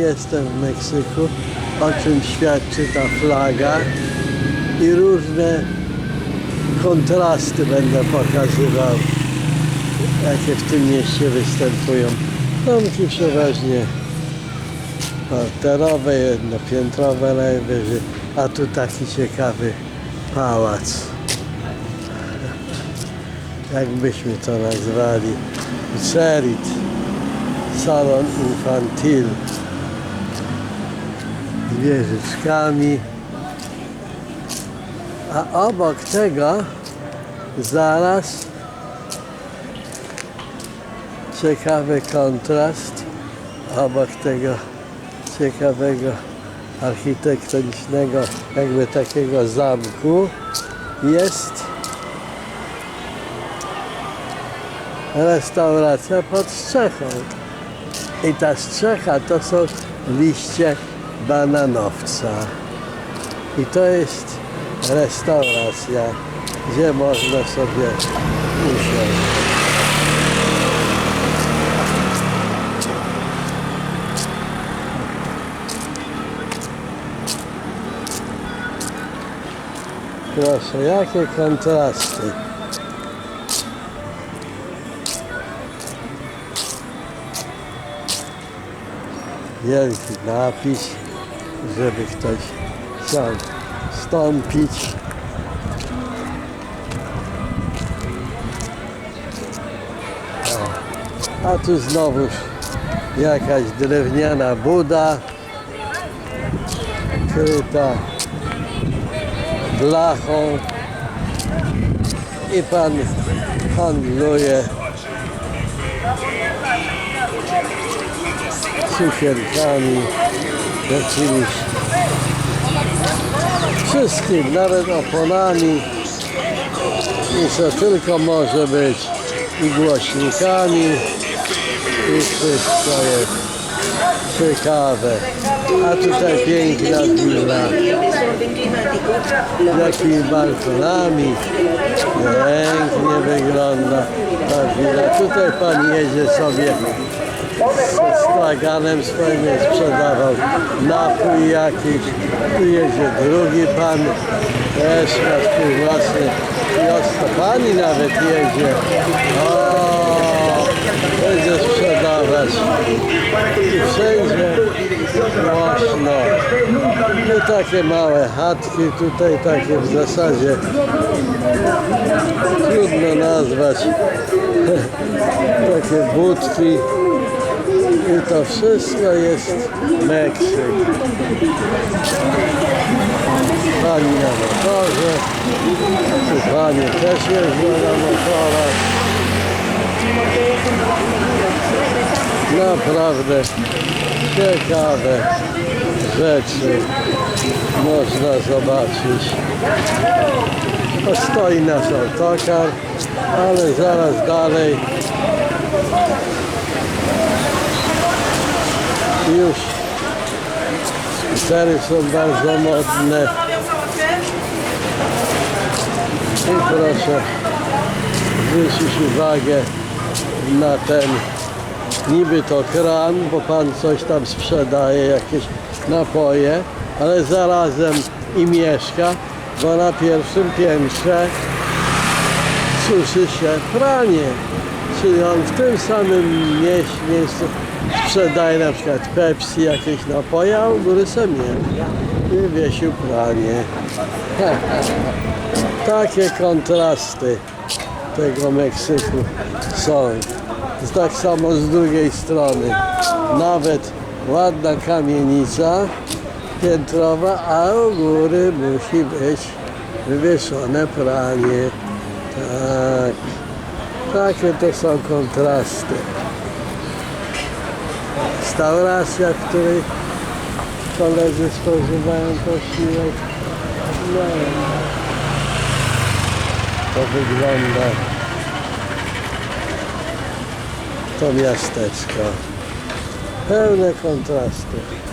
jestem w Meksyku, o czym świadczy ta flaga i różne kontrasty będę pokazywał, jakie w tym mieście występują. Domki przeważnie parterowe, jednopiętrowe najwyżej, a tu taki ciekawy pałac. Jak byśmy to nazwali? Cerit, salon infantil z wieżyczkami. A obok tego zaraz ciekawy kontrast obok tego ciekawego architektonicznego jakby takiego zamku jest restauracja pod strzechą. I ta strzecha to są liście bananowca. I to jest restauracja, gdzie można sobie usiąść. Proszę, jakie kontrasty. Wielki napis, żeby ktoś chciał wstąpić. O, A tu znowu jakaś drewniana buda kryta blachą. I pan handluje cukierkami, jakimiś wszystkim, nawet oponami i co tylko może być i głośnikami i wszystko jest ciekawe. A tutaj piękna willa z jakimi balkonami. Pięknie wygląda ta willa. Tutaj pan jedzie sobie z straganem swoim sprzedawał napój jakiś. Tu jedzie drugi pan, też swój własny kiosk. Pani nawet jedzie. O, będzie sprzedawać. I wszędzie głośno. I takie małe chatki tutaj, takie w zasadzie trudno nazwać. takie budki. I to wszystko jest Meksyk. Pani na motorze. Tu panie też jeżdżą na motorach. Naprawdę ciekawe rzeczy można zobaczyć. To stoi nasz autokar, ale zaraz dalej już skutery są bardzo modne. I proszę zwrócić uwagę na ten niby to kran, bo pan coś tam sprzedaje, jakieś napoje, ale zarazem i mieszka, bo na pierwszym piętrze suszy się pranie. Czyli on w tym samym miejscu sprzedaje na przykład Pepsi, jakieś napoje, a u góry sobie mieszka i pranie. Takie kontrasty tego Meksyku są. Tak samo z drugiej strony. Nawet ładna kamienica piętrowa, a u góry musi być wywieszone pranie. Tak. Takie to są kontrasty. Restauracja, w której koledzy spożywają posiłek. No. To wygląda to miasteczko. Pełne kontrastów.